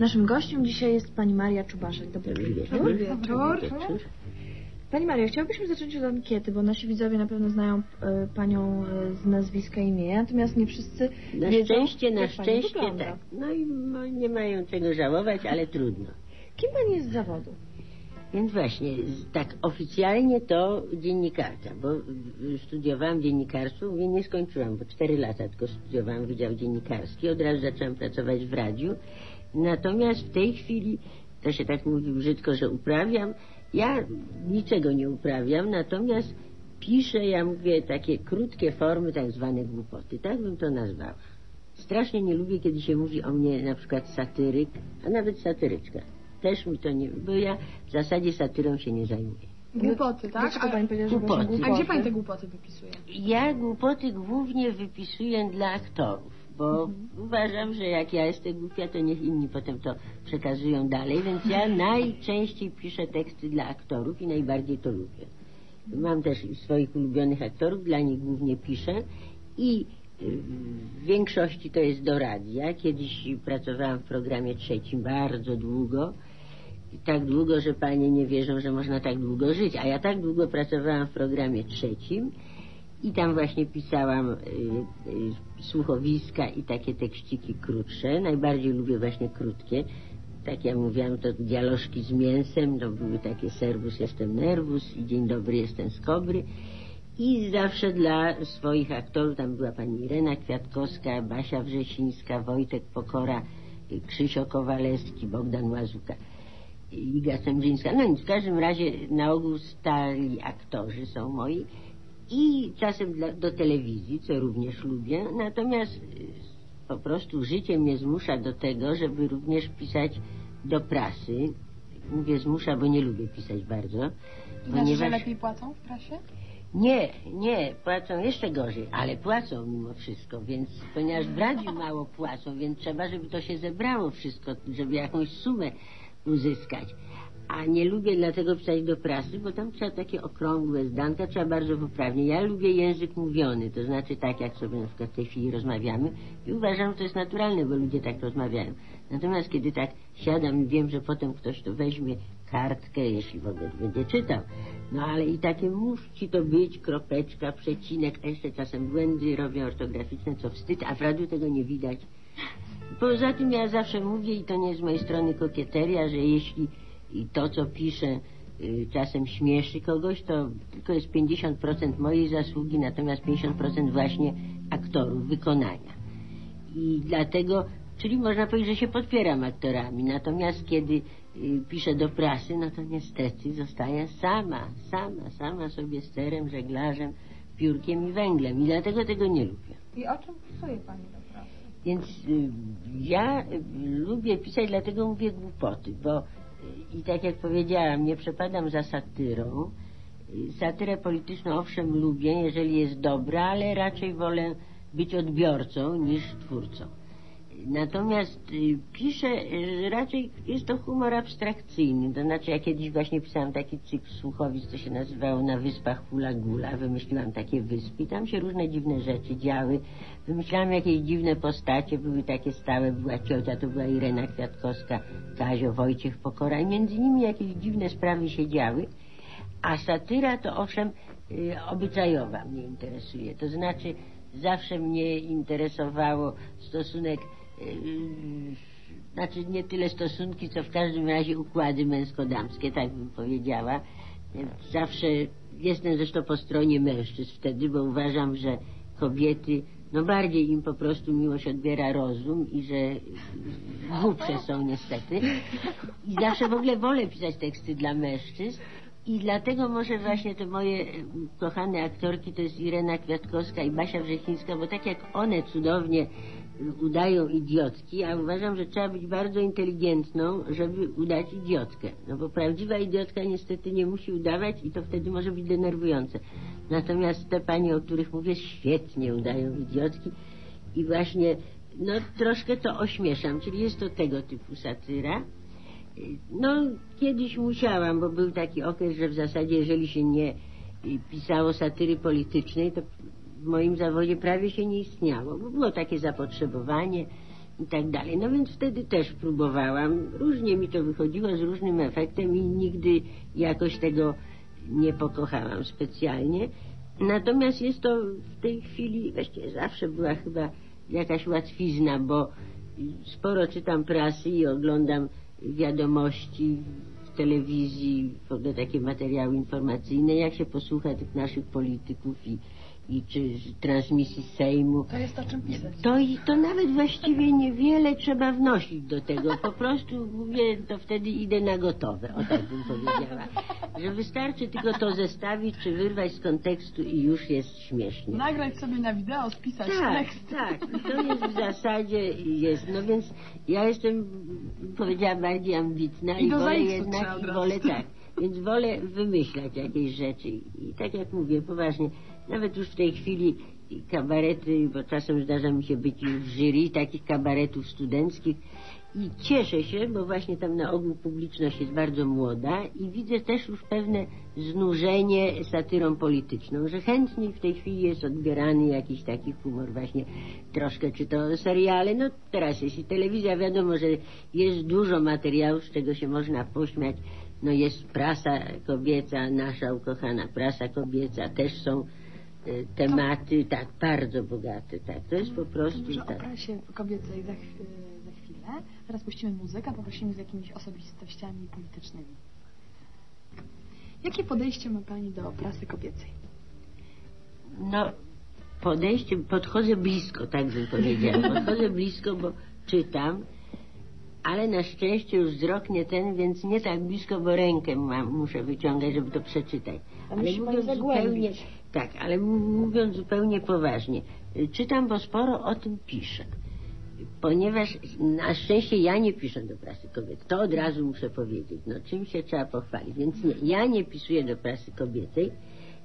Naszym gościem dzisiaj jest pani Maria Czubaszek. Dobry Dobry wieczór. Pani Mario, chciałbyśmy zacząć od ankiety, bo nasi widzowie na pewno znają e, panią e, z nazwiska i imienia, natomiast nie wszyscy Na wiedzą, szczęście, na jak pani szczęście wygląda. tak. No i no, nie mają czego żałować, ale trudno. Kim pani jest z zawodu? Więc właśnie, z- tak oficjalnie to dziennikarka, bo y, studiowałam dziennikarstwo, mówię, nie skończyłam, bo cztery lata tylko studiowałam Wydział Dziennikarski, od razu zaczęłam pracować w radiu. Natomiast w tej chwili, to się tak mówi brzydko, że uprawiam, ja niczego nie uprawiam, natomiast piszę, ja mówię, takie krótkie formy, tak zwane głupoty, tak bym to nazwała. Strasznie nie lubię, kiedy się mówi o mnie na przykład satyryk, a nawet satyryczka. Też mi to nie... bo ja w zasadzie satyrą się nie zajmuję. Głupoty, tak? A, pani powiedziała, że Głupoty. właśnie a głupoty? gdzie pani te głupoty wypisuje? Ja głupoty głównie wypisuję dla aktorów, bo uważam, że jak ja jestem głupia, to niech inni potem to przekazują dalej, więc ja najczęściej piszę teksty dla aktorów i najbardziej to lubię. Mam też swoich ulubionych aktorów, dla nich głównie piszę i y, w większości to jest do radia. Kiedyś pracowałam w programie trzecim bardzo długo. Tak długo, że panie nie wierzą, że można tak długo żyć. A ja tak długo pracowałam w programie trzecim i tam właśnie pisałam y, y, słuchowiska i takie tekściki krótsze. Najbardziej lubię właśnie krótkie. Tak jak mówiłam, to dialożki z mięsem, to były takie serwus jestem nerwus i dzień dobry jestem skobry. I zawsze dla swoich aktorów, tam była pani Irena Kwiatkowska, Basia Wrzesińska, Wojtek Pokora, Krzysio Kowalewski, Bogdan Łazuka. Iga Sędzińska. No nic, w każdym razie na ogół stali aktorzy są moi i czasem dla, do telewizji, co również lubię. Natomiast y, po prostu życie mnie zmusza do tego, żeby również pisać do prasy. Mówię zmusza, bo nie lubię pisać bardzo. Znaczy, że lepiej płacą w prasie? Nie, nie, płacą jeszcze gorzej, ale płacą mimo wszystko, więc ponieważ w radiu mało płacą, więc trzeba, żeby to się zebrało wszystko, żeby jakąś sumę uzyskać. A nie lubię dlatego pisać do prasy, bo tam trzeba takie okrągłe zdanka, trzeba bardzo poprawnie. Ja lubię język mówiony, to znaczy tak, jak sobie na przykład w tej chwili rozmawiamy i uważam, że to jest naturalne, bo ludzie tak rozmawiają. Natomiast kiedy tak siadam i wiem, że potem ktoś to weźmie kartkę, jeśli w ogóle będzie czytał, no ale i takie musi to być, kropeczka, przecinek, a jeszcze czasem błędy robią ortograficzne, co wstyd, a w radiu tego nie widać. Poza tym ja zawsze mówię, i to nie z mojej strony kokieteria, że jeśli i to, co piszę, y, czasem śmieszy kogoś, to tylko jest 50% mojej zasługi, natomiast 50% właśnie aktorów, wykonania. I dlatego, czyli można powiedzieć, że się podpieram aktorami, natomiast kiedy y, piszę do prasy, no to niestety zostaję sama, sama, sama sobie sterem, żeglarzem, piórkiem i węglem i dlatego tego nie lubię. I o czym pisuje pani do prasy? Więc y, ja lubię pisać, dlatego mówię głupoty, bo i tak jak powiedziałam, nie przepadam za satyrą. Satyrę polityczną owszem lubię, jeżeli jest dobra, ale raczej wolę być odbiorcą niż twórcą. Natomiast y, piszę, y, raczej jest to humor abstrakcyjny. To znaczy, ja kiedyś właśnie pisałam taki cykl słuchowisk, co się nazywało Na Wyspach Hula Gula. Wymyśliłam takie wyspy. Tam się różne dziwne rzeczy działy. Wymyślałam jakieś dziwne postacie. Były takie stałe. Była ciocia, to była Irena Kwiatkowska, Kazio, Wojciech Pokora. I między nimi jakieś dziwne sprawy się działy. A satyra to owszem y, obyczajowa mnie interesuje. To znaczy zawsze mnie interesowało stosunek, znaczy nie tyle stosunki, co w każdym razie układy męsko-damskie, tak bym powiedziała. Zawsze jestem zresztą po stronie mężczyzn wtedy, bo uważam, że kobiety, no bardziej im po prostu miłość odbiera rozum i że głupsze są niestety. I zawsze w ogóle wolę pisać teksty dla mężczyzn. I dlatego może właśnie te moje kochane aktorki to jest Irena Kwiatkowska i Basia Wrzesińska, bo tak jak one cudownie udają idiotki, ja uważam, że trzeba być bardzo inteligentną, żeby udać idiotkę. No bo prawdziwa idiotka niestety nie musi udawać i to wtedy może być denerwujące. Natomiast te panie, o których mówię, świetnie udają idiotki i właśnie no troszkę to ośmieszam, czyli jest to tego typu satyra. No, kiedyś musiałam, bo był taki okres, że w zasadzie jeżeli się nie y, pisało satyry politycznej, to w moim zawodzie prawie się nie istniało, bo było takie zapotrzebowanie. i tak dalej. No więc wtedy też próbowałam. Różnie mi to wychodziło z różnym efektem i nigdy jakoś tego nie pokochałam specjalnie. Natomiast jest to w tej chwili, właściwie zawsze była chyba jakaś łatwizna, bo sporo czytam prasy i oglądam wiadomości w telewizji, w ogóle takie materiały informacyjne, jak się posłucha tych naszych polityków i i czy z transmisji Sejmu. To jest o czym pisać. To, i to nawet właściwie niewiele trzeba wnosić do tego. Po prostu mówię, to wtedy idę na gotowe, o tak bym powiedziała. Że wystarczy tylko to zestawić, czy wyrwać z kontekstu i już jest śmiesznie. Nagrać sobie na wideo, spisać Tak, tekst. tak. I to jest w zasadzie jest. No więc ja jestem, powiedziałam, bardziej ambitna I i, wolę jednak, i wolę tak. Więc wolę wymyślać jakieś rzeczy. I tak jak mówię, poważnie, nawet już w tej chwili kabarety, bo czasem zdarza mi się być już w jury takich kabaretów studenckich. I cieszę się, bo właśnie tam na ogół publiczność jest bardzo młoda i widzę też już pewne znużenie satyrą polityczną, że chętniej w tej chwili jest odbierany jakiś taki humor właśnie troszkę, czy to seriale, no teraz jeśli telewizja wiadomo, że jest dużo materiałów, z czego się można pośmiać, no jest prasa kobieca, nasza ukochana prasa kobieca, też są tematy tak bardzo bogate, tak, to jest po prostu Może o tak. prasie kobiecej za, chw- za chwilę. Teraz puścimy muzykę, poprosimy z jakimiś osobistościami politycznymi. Jakie podejście ma Pani do prasy kobiecej? No, podejście, podchodzę blisko, tak bym powiedziała. Podchodzę blisko, bo czytam, ale na szczęście już wzrok nie ten, więc nie tak blisko, bo rękę mam, muszę wyciągać, żeby to przeczytać. A musi pani zagłębić. Tak, ale mówiąc zupełnie poważnie, czytam, bo sporo o tym piszę. Ponieważ na szczęście ja nie piszę do prasy kobiecej. To od razu muszę powiedzieć. No czym się trzeba pochwalić. Więc nie, ja nie pisuję do prasy kobiecej,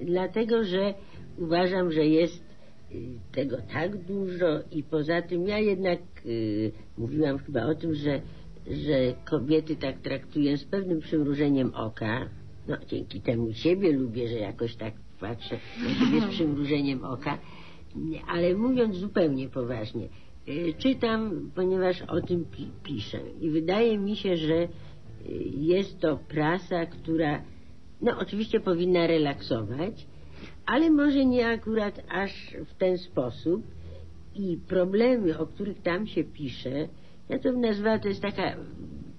dlatego że uważam, że jest y, tego tak dużo i poza tym ja jednak y, mówiłam chyba o tym, że, że kobiety tak traktuję z pewnym przymrużeniem oka. No dzięki temu siebie lubię, że jakoś tak patrzę siebie z przymrużeniem oka. Ale mówiąc zupełnie poważnie, y, czytam, ponieważ o tym pi piszę i wydaje mi się, że y, jest to prasa, która no oczywiście powinna relaksować, ale może nie akurat aż w ten sposób i problemy, o których tam się pisze, ja to bym nazwała, to jest taka,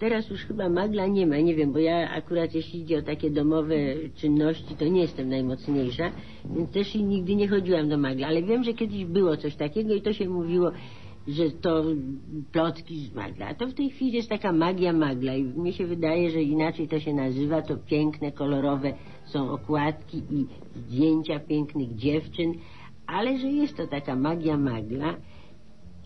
teraz już chyba magla nie ma, nie wiem, bo ja akurat jeśli idzie o takie domowe czynności, to nie jestem najmocniejsza, więc też i nigdy nie chodziłam do magla, ale wiem, że kiedyś było coś takiego i to się mówiło, że to plotki z magla, a to w tej chwili jest taka magia magla i mi się wydaje, że inaczej to się nazywa, to piękne, kolorowe są okładki i zdjęcia pięknych dziewczyn, ale że jest to taka magia magla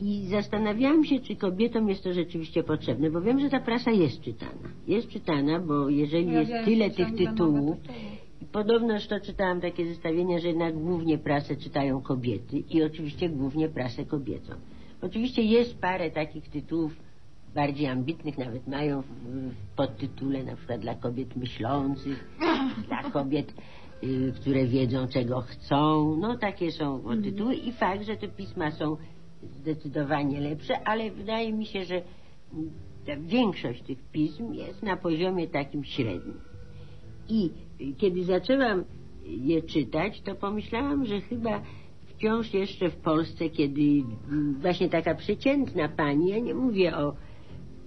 i zastanawiałam się, czy kobietom jest to rzeczywiście potrzebne, bo wiem, że ta prasa jest czytana. Jest czytana, bo jeżeli Ja jest wiem, tyle tych tytułów, tytuły. podobnoż to czytałam takie zestawienia, że jednak głównie prasę czytają kobiety i oczywiście głównie prasę kobiecą. Oczywiście jest parę takich tytułów bardziej ambitnych, nawet mają w, w podtytule na przykład dla kobiet myślących, dla kobiet, y, które wiedzą czego chcą. No takie są podtytuły i fakt, że te pisma są zdecydowanie lepsze, ale wydaje mi się, że większość tych pism jest na poziomie takim średnim. I kiedy zaczęłam je czytać, to pomyślałam, że chyba wciąż jeszcze w Polsce, kiedy właśnie taka przeciętna pani, ja nie mówię o,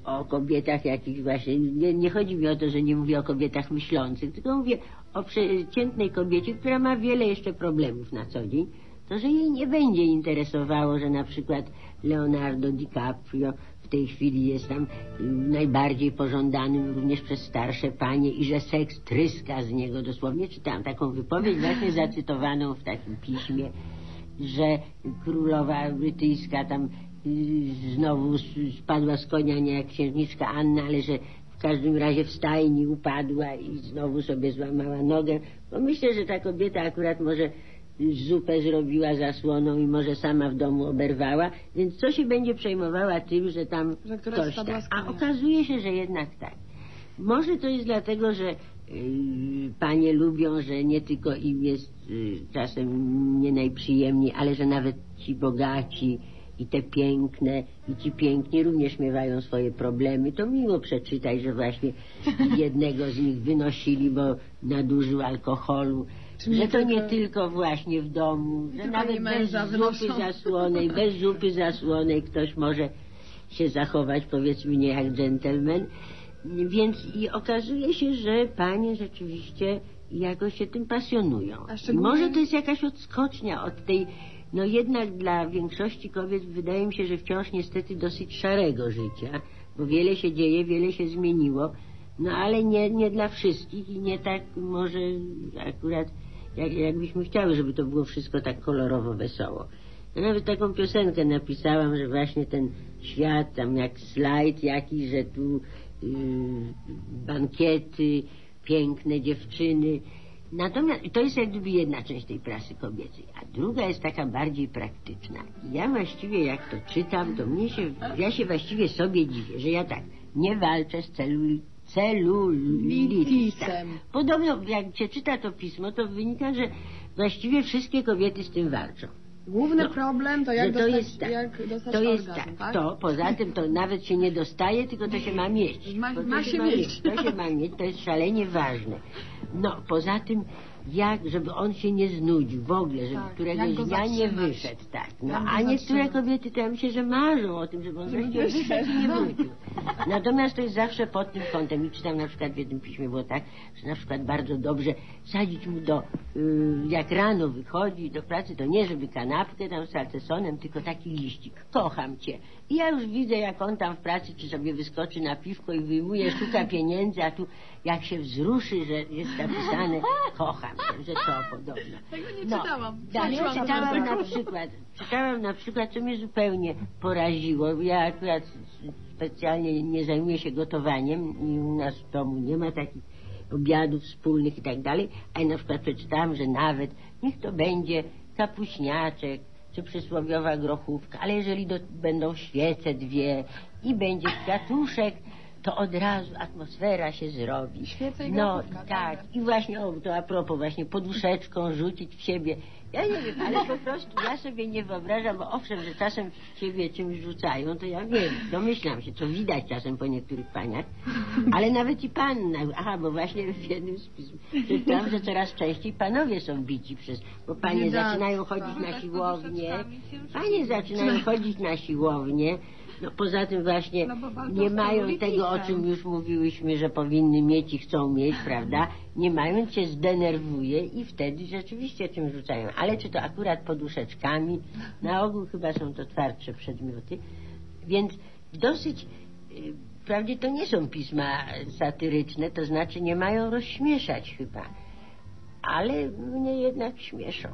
o kobietach jakichś właśnie, nie, nie chodzi mi o to, że nie mówię o kobietach myślących, tylko mówię o przeciętnej kobiecie, która ma wiele jeszcze problemów na co dzień, to że jej nie będzie interesowało, że na przykład Leonardo DiCaprio w tej chwili jest tam y, najbardziej pożądanym również przez starsze panie i że seks tryska z niego dosłownie. Czytałam taką wypowiedź właśnie zacytowaną w takim piśmie, że królowa brytyjska tam y, znowu spadła z konia nie jak księżniczka Anna, ale że w każdym razie w stajni upadła i znowu sobie złamała nogę. Bo myślę, że ta kobieta akurat może zupę zrobiła zasłoną i może sama w domu oberwała, więc co się będzie przejmowała tym, że tam Że ktoś z A okazuje się, że jednak tak. Może to jest dlatego, że y, panie lubią, że nie tylko im jest y, czasem nie najprzyjemniej, ale że nawet ci bogaci i te piękne, i ci piękni również miewają swoje problemy, to miło przeczytać, że właśnie jednego z nich wynosili, bo nadużył alkoholu, że to nie tylko- właśnie w domu, że nawet bez zupy zasłonej, bez zupy zasłonej ktoś może się zachować, powiedzmy, nie jak dżentelmen. Więc i okazuje się, że panie rzeczywiście jakoś się tym pasjonują. Szczególnie- może to jest jakaś odskocznia od tej, no jednak dla większości kobiet wydaje mi się, że wciąż niestety dosyć szarego życia, bo wiele się dzieje, wiele się zmieniło, no ale nie, nie dla wszystkich i nie tak może akurat jak, jakbyśmy chciały, żeby to było wszystko tak kolorowo, wesoło. Ja nawet taką piosenkę napisałam, że właśnie ten świat tam jak slajd jakiś, że tu yy, bankiety, piękne dziewczyny. Natomiast to jest jak gdyby jedna część tej prasy kobiecej, a druga jest taka bardziej praktyczna. Ja właściwie jak to czytam, to mnie się, ja się właściwie sobie dziwię, że ja tak nie walczę z celu, Litisem. Podobno jak się czyta to pismo, to wynika, że właściwie wszystkie kobiety z tym walczą. Główny No, problem to jak to dostać, jest tak, jak dostać to jest orgazm, tak, tak? to poza tym to nawet się nie dostaje, tylko to się ma mieć. Ma- ma się mieć. To się ma mieć, to jest szalenie ważne. No, poza tym jak, żeby on się nie znudził w ogóle, żeby Tak, któregoś dnia nie wyszedł, tak. No, a niektóre kobiety to ja myślę, że marzą o tym, żeby on wreszcie wyszedł i nie wrócił. Natomiast to jest zawsze pod tym kątem i czytam na przykład w jednym piśmie było tak, że na przykład bardzo dobrze sadzić mu do, y, jak rano wychodzi do pracy, to nie żeby kanapkę tam z salcesonem, tylko taki liścik. Kocham cię. I ja już widzę, jak on tam w pracy, czy sobie wyskoczy na piwko i wyjmuje, szuka pieniędzy, a tu jak się wzruszy, że jest napisane kocham cię, że to podobno. Tego nie No, czytałam. Tak, Słyszałam czytałam na przykład, czytałam na przykład, co mnie zupełnie poraziło. Ja akurat specjalnie nie zajmuję się gotowaniem i u nas w domu nie ma takich obiadów wspólnych i tak dalej, a ja na przykład przeczytałam, że nawet niech to będzie kapuśniaczek, czy przysłowiowa grochówka, ale jeżeli do, będą świece dwie i będzie kwiatuszek, to od razu atmosfera się zrobi. Świece i No tak, tak. i właśnie, o, to a propos, właśnie poduszeczką rzucić w siebie. Ja nie wiem, ale po prostu ja sobie nie wyobrażam, bo owszem, że czasem w siebie czymś rzucają, to ja wiem, domyślam się, co widać czasem po niektórych paniach, ale nawet i panna, aha, bo właśnie w jednym z pism czytałam, że coraz częściej panowie są bici przez, bo panie zaczynają chodzić na siłownię, panie zaczynają chodzić na siłownię, no poza tym właśnie No nie mają tego, o czym już mówiłyśmy, że powinny mieć i chcą mieć, prawda? Nie mają, się zdenerwuje i wtedy rzeczywiście czym rzucają. Ale czy to akurat poduszeczkami? Na ogół chyba są to twardsze przedmioty. Więc dosyć, y, wprawdzie to nie są pisma satyryczne, to znaczy nie mają rozśmieszać chyba. Ale mnie jednak śmieszą.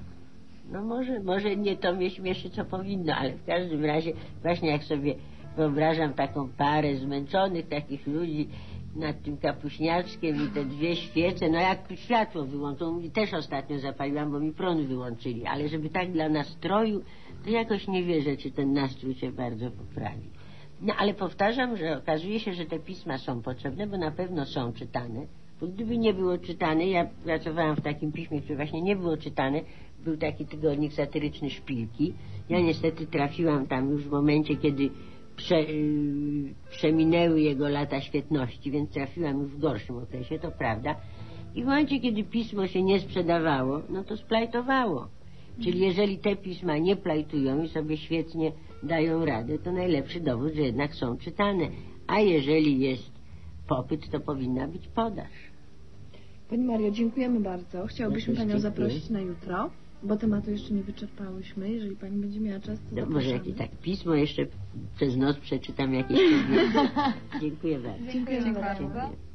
No może, może nie to mnie śmieszy, co powinno, ale w każdym razie właśnie jak sobie wyobrażam taką parę zmęczonych takich ludzi nad tym kapuśniaczkiem i te dwie świece, no jak światło wyłączą, i też ostatnio zapaliłam, bo mi prąd wyłączyli, ale żeby tak dla nastroju, to jakoś nie wierzę, czy ten nastrój się bardzo poprawi. No ale powtarzam, że okazuje się, że te pisma są potrzebne, bo na pewno są czytane. Bo gdyby nie było czytane, ja pracowałam w takim piśmie, które właśnie nie było czytane, był taki tygodnik satyryczny Szpilki. Ja niestety trafiłam tam już w momencie, kiedy prze, przeminęły jego lata świetności, więc trafiłam już w gorszym okresie, to prawda. I w momencie, kiedy pismo się nie sprzedawało, no to splajtowało. Czyli jeżeli te pisma nie plajtują i sobie świetnie dają radę, to najlepszy dowód, że jednak są czytane. A jeżeli jest popyt, to powinna być podaż. Pani Mario, dziękujemy bardzo. Też Panią zaprosić na jutro, bo tematu jeszcze nie wyczerpałyśmy. Jeżeli Pani będzie miała czas, to No, może jakieś tak pismo jeszcze przez noc przeczytam jakieś. Dziękuję bardzo. Dziękujemy Dziękuję bardzo. bardzo. Dziękuję.